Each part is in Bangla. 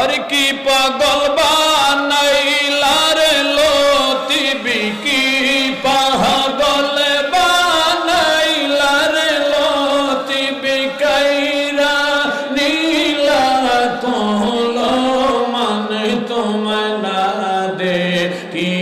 আর কি পাগল বানাইলার লতিবি বিকি? পাগল বানাইলার লতিবি বিকাইরা নীলা তোল মানে তোমার দে। কিলে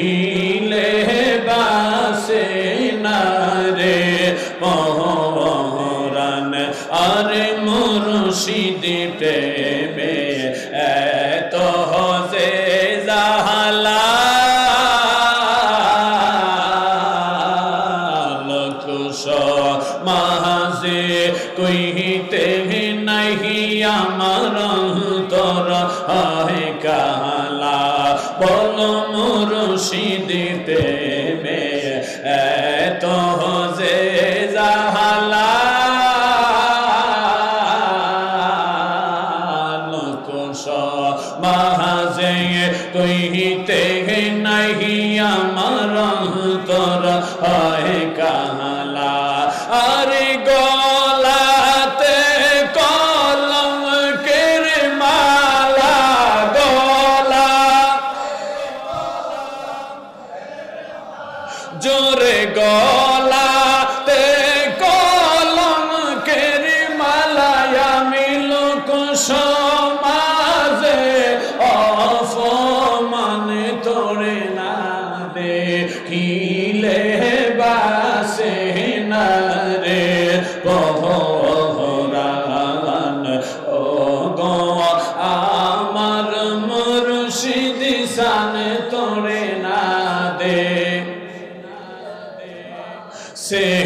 দেখিলে বাসে না রে পহরান আরে মুর্শিদ প্রেমে এত বল মুর্শিদ প্রেমে এত হজে জাহালা মাহাজে কইতে নাহি আমার তোর হয় কালা জোরে গলা তে কলম কেরি মালায়া মিলুক সমাজে অফমান তোরে না দে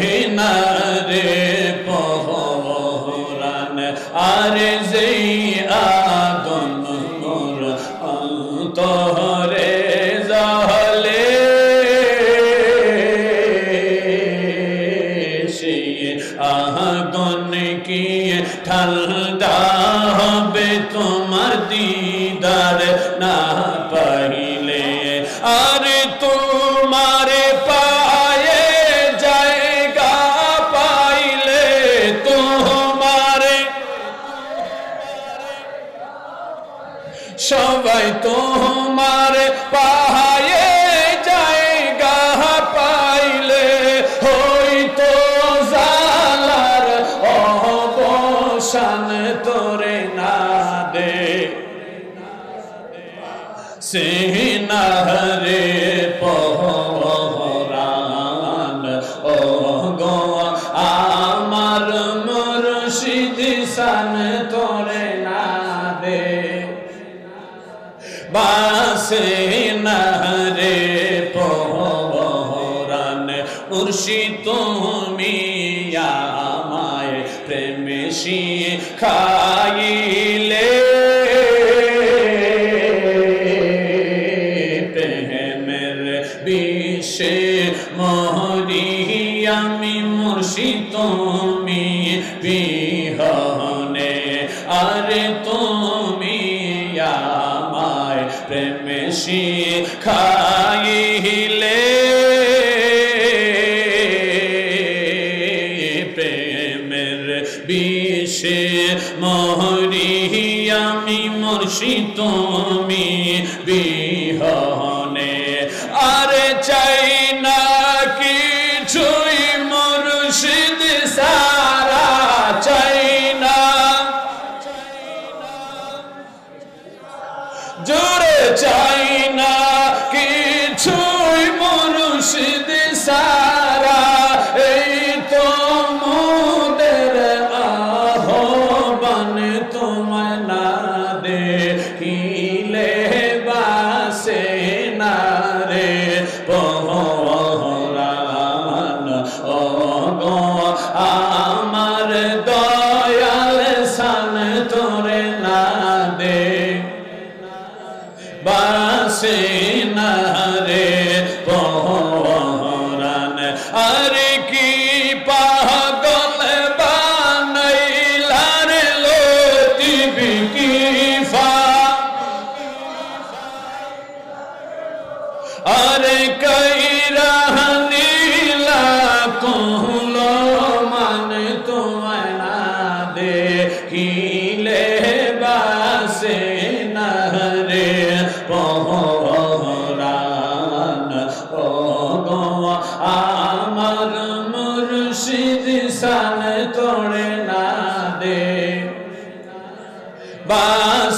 সেনারে পহরান, আরে যেই মোর অন্তরে জহলে সে আগুন কি ঠান্ডা হবে তোমার দিদার না সবাই তোমার পাহায়ে জায়গা পাইলে হইতো জালার অবসান তোরে না দে। সিনারে বাসে নারে পহরান মুর্শিদ তুমি আমায় প্রেমেশি খাইলে। প্রেমের বিষে মহরি আমি মুর্শিদ তুমি শিখাইলে প্রেমের বিষে মহরি আমি তুমি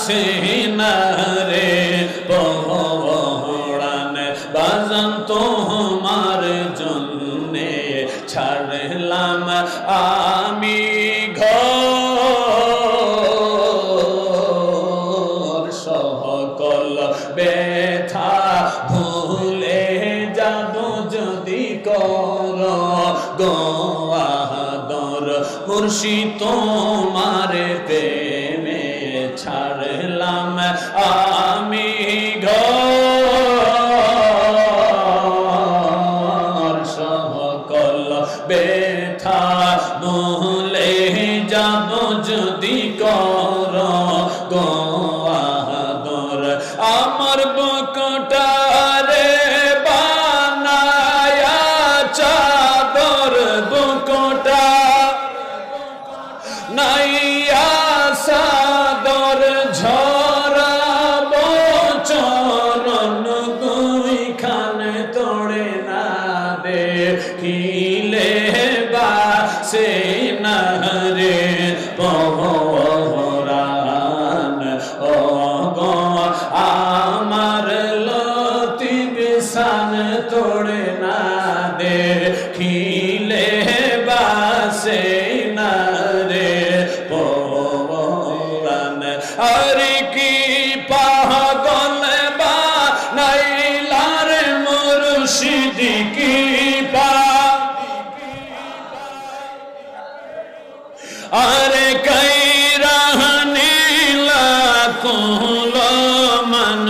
বাসে না রে বাজান তোমার জন্যে ছাড়লাম আমি ঘর। সকল ব্যথা ভুলে যদি কর। তোমার প্রেমে ছাড়লাম আমি ঘর সকল বেথা ভুলে যাব যদি কর গোয়াদর আরে কি পাগল বা? নাইলার মুর্শিদ কি পা? আরে কাইরা নীলা কুলো মন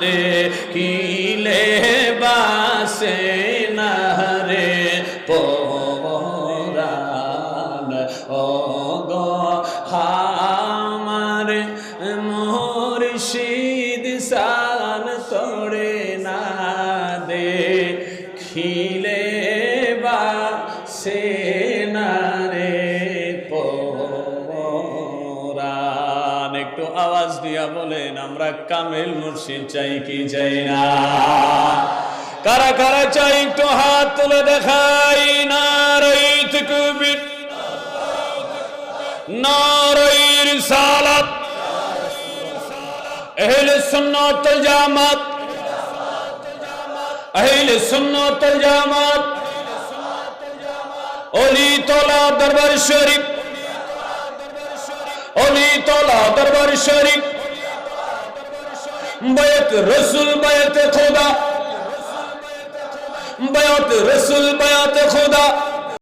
দে কিলে বাসে। সান তোড়ে না দে খিলে বা সে না আওয়াজ দিয়া বলেন, আমরা কামেল মুর্শিদ চাই কি চাই না। কারা কারা চাই একটু হাত তুলে দেখাই না রইত কবির নারীর সালাত اہل سنت الجامات اہل سنت الجامات اولی تولا دربار شریف اولی تولا دربار شریف بیت رسول بیت خدا بیت رسول بیت خدا